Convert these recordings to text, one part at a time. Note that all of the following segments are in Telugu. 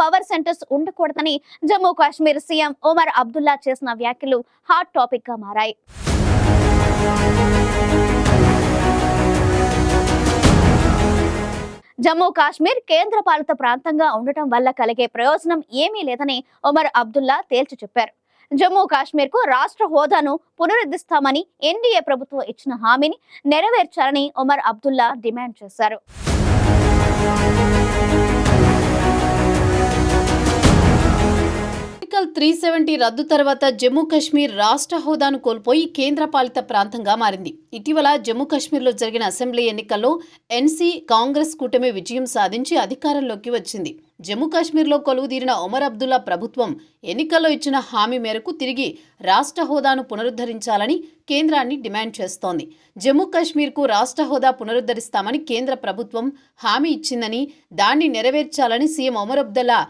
పవర్ సెంటర్స్ ఉండకూడదని జమ్మూ కాశ్మీర్ సీఎం ఒమర్ అబ్దుల్లా చేసిన వ్యాఖ్యలు హాట్ టాపిక్గా మారాయి. జమ్మూ కాశ్మీర్ కేంద్ర పాలిత ప్రాంతంగా ఉండటం వల్ల కలిగే ప్రయోజనం ఏమీ లేదని ఒమర్ అబ్దుల్లా తేల్చి చెప్పారు. జమ్మూ కాశ్మీర్కు రాష్ట్ర హోదాను పునరుద్ధరిస్తామని ఎన్డీఏ ప్రభుత్వం ఇచ్చిన హామీని నెరవేర్చాలని ఒమర్ అబ్దుల్లా డిమాండ్ చేశారు. త్రీ సెవెంటీ రద్దు తర్వాత జమ్మూ కాశ్మీర్ రాష్ట్ర హోదాను కోల్పోయి కేంద్రపాలిత ప్రాంతంగా మారింది. ఇటీవల జమ్మూ కాశ్మీర్లో జరిగిన అసెంబ్లీ ఎన్నికల్లో ఎన్సీ కాంగ్రెస్ కూటమి విజయం సాధించి అధికారంలోకి వచ్చింది. జమ్మూ కాశ్మీర్లో కొలువుదీరిన ఒమర్ అబ్దుల్లా ప్రభుత్వం ఎన్నికల్లో ఇచ్చిన హామీ మేరకు తిరిగి రాష్ట్ర హోదాను పునరుద్ధరించాలని కేంద్రాన్ని డిమాండ్ చేస్తోంది. జమ్మూ కాశ్మీర్కు రాష్ట్ర హోదా పునరుద్ధరిస్తామని కేంద్ర ప్రభుత్వం హామీ ఇచ్చిందని దాన్ని నెరవేర్చాలని సీఎం ఒమర్ అబ్దుల్లా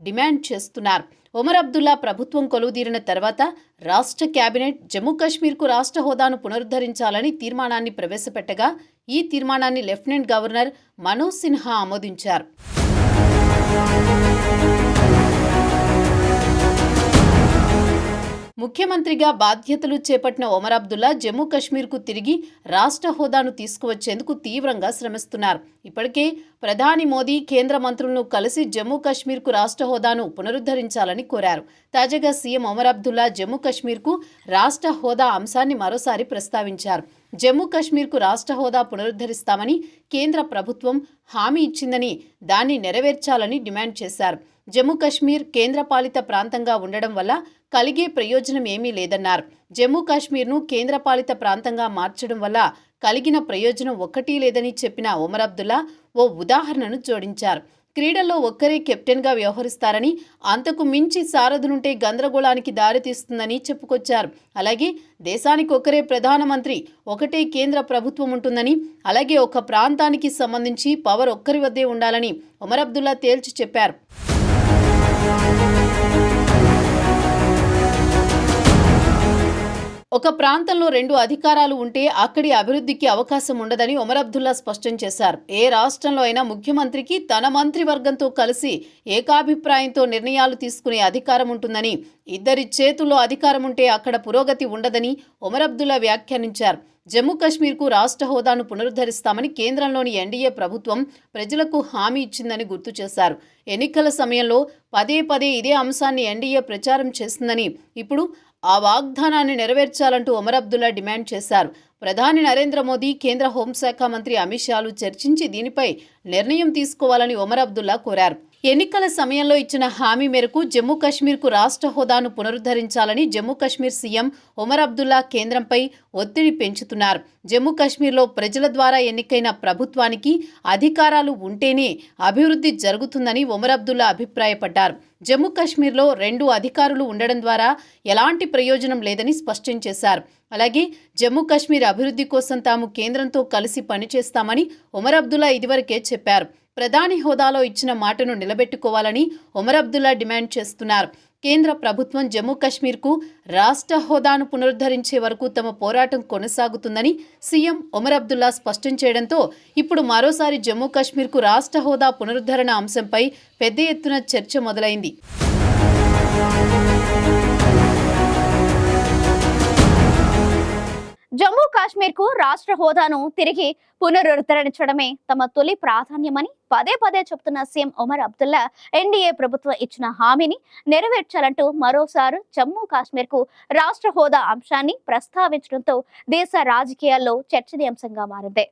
డిమాండ్ చేస్తున్నారు. ఒమర్ అబ్దుల్లా ప్రభుత్వం కొలువుదీరిన తర్వాత రాష్ట్ర కేబినెట్ జమ్మూ కాశ్మీర్కు రాష్ట్ర హోదాను పునరుద్ధరించాలని తీర్మానాన్ని ప్రవేశపెట్టగా ఈ తీర్మానాన్ని లెఫ్టినెంట్ గవర్నర్ మనోజ్ సిన్హా ఆమోదించారు. ముఖ్యమంత్రిగా బాధ్యతలు చేపట్టిన ఒమర్ అబ్దుల్లా జమ్మూ కాశ్మీర్కు తిరిగి రాష్ట్ర హోదాను తీసుకువచ్చేందుకు తీవ్రంగా శ్రమిస్తున్నారు. ఇప్పటికే ప్రధాని మోదీ కేంద్ర మంత్రులను కలిసి జమ్మూ కాశ్మీర్కు రాష్ట్ర హోదాను పునరుద్ధరించాలని కోరారు. తాజాగా సీఎం ఒమర్ అబ్దుల్లా జమ్మూ కాశ్మీర్కు రాష్ట్ర హోదా అంశాన్ని మరోసారి ప్రస్తావించారు. జమ్మూ కాశ్మీర్కు రాష్ట్ర హోదా పునరుద్ధరిస్తామని కేంద్ర ప్రభుత్వం హామీ ఇచ్చిందని దాన్ని నెరవేర్చాలని డిమాండ్ చేశారు. జమ్మూ కాశ్మీర్ కేంద్రపాలిత ప్రాంతంగా ఉండడం వల్ల కలిగే ప్రయోజనం ఏమీ లేదన్నారు. జమ్మూ కాశ్మీర్ను కేంద్రపాలిత ప్రాంతంగా మార్చడం వల్ల కలిగిన ప్రయోజనం ఒక్కటీ లేదని చెప్పిన ఒమర్ అబ్దుల్లా ఓ ఉదాహరణను జోడించారు. క్రీడల్లో ఒక్కరే కెప్టెన్గా వ్యవహరిస్తారని అంతకు మించి సారథులుంటే గందరగోళానికి దారితీస్తుందని చెప్పుకొచ్చారు. అలాగే దేశానికి ఒకరే ప్రధానమంత్రి ఒకటే కేంద్ర ప్రభుత్వం ఉంటుందని అలాగే ఒక ప్రాంతానికి సంబంధించి పవర్ ఒక్కరి వద్దే ఉండాలని ఒమర్ అబ్దుల్లా తేల్చి చెప్పారు. ఒక ప్రాంతంలో రెండు అధికారాలు ఉంటే అక్కడి అభివృద్ధికి అవకాశం ఉండదని ఒమర్ అబ్దుల్లా స్పష్టం చేశారు. ఏ రాష్ట్రంలో అయినా ముఖ్యమంత్రికి తన మంత్రివర్గంతో కలిసి ఏకాభిప్రాయంతో నిర్ణయాలు తీసుకునే అధికారం ఉంటుందని ఇద్దరి చేతుల్లో అధికారం ఉంటే అక్కడ పురోగతి ఉండదని ఒమర్ అబ్దుల్లా వ్యాఖ్యానించారు. జమ్మూ కాశ్మీర్కు రాష్ట్ర హోదాను పునరుద్ధరిస్తామని కేంద్రంలోని ఎన్డీఏ ప్రభుత్వం ప్రజలకు హామీ ఇచ్చిందని గుర్తు చేశారు. ఎన్నికల సమయంలో పదే పదే ఇదే అంశాన్ని ఎన్డీఏ ప్రచారం చేస్తుందని ఇప్పుడు ఆ వాగ్దానాన్ని నెరవేర్చాలంటూ ఒమర్ అబ్దుల్లా డిమాండ్ చేశారు. ప్రధాని నరేంద్ర మోదీ కేంద్ర హోంశాఖ మంత్రి అమిత్ షాలు చర్చించి దీనిపై నిర్ణయం తీసుకోవాలని ఒమర్ అబ్దుల్లా కోరారు. ఎన్నికల సమయంలో ఇచ్చిన హామీ మేరకు జమ్మూ కాశ్మీర్కు రాష్ట్ర హోదాను పునరుద్ధరించాలని జమ్మూ కాశ్మీర్ సీఎం ఒమర్ అబ్దుల్లా కేంద్రంపై ఒత్తిడి పెంచుతున్నారు. జమ్మూ కాశ్మీర్లో ప్రజల ద్వారా ఎన్నికైన ప్రభుత్వానికి అధికారాలు ఉంటేనే అభివృద్ధి జరుగుతుందని ఒమర్ అబ్దుల్లా అభిప్రాయపడ్డారు. జమ్మూ కాశ్మీర్లో రెండు అధికారులు ఉండడం ద్వారా ఎలాంటి ప్రయోజనం లేదని స్పష్టం చేశారు. అలాగే జమ్మూ కాశ్మీర్ అభివృద్ధి కోసం తాము కేంద్రంతో కలిసి పనిచేస్తామని ఒమర్ అబ్దుల్లా ఇదివరకే చెప్పారు. ప్రధాని హోదాలో ఇచ్చిన మాటను నిలబెట్టుకోవాలని ఒమర్ అబ్దుల్లా డిమాండ్ చేస్తున్నారు. కేంద్ర ప్రభుత్వం జమ్మూ కాశ్మీర్కు రాష్ట్ర హోదాను పునరుద్ధరించే వరకు తమ పోరాటం కొనసాగుతుందని సీఎం ఒమర్ అబ్దుల్లా స్పష్టం చేయడంతో ఇప్పుడు మరోసారి జమ్మూ కాశ్మీర్కు రాష్ట్ర హోదా పునరుద్ధరణ అంశంపై పెద్ద ఎత్తున చర్చ మొదలైంది. జమ్మూ కాశ్మీర్కు రాష్ట్ర హోదాను తిరిగి పునరుద్ధరించడమే తమ తొలి ప్రాధాన్యమని పదే పదే చెబుతున్న సీఎం ఒమర్ అబ్దుల్లా ఎన్డీఏ ప్రభుత్వం ఇచ్చిన హామీని నెరవేర్చాలంటూ మరోసారి జమ్మూ కాశ్మీర్కు రాష్ట్ర హోదా అంశాన్ని ప్రస్తావించడంతో దేశ రాజకీయాల్లో చర్చనీయాంశంగా మారింది.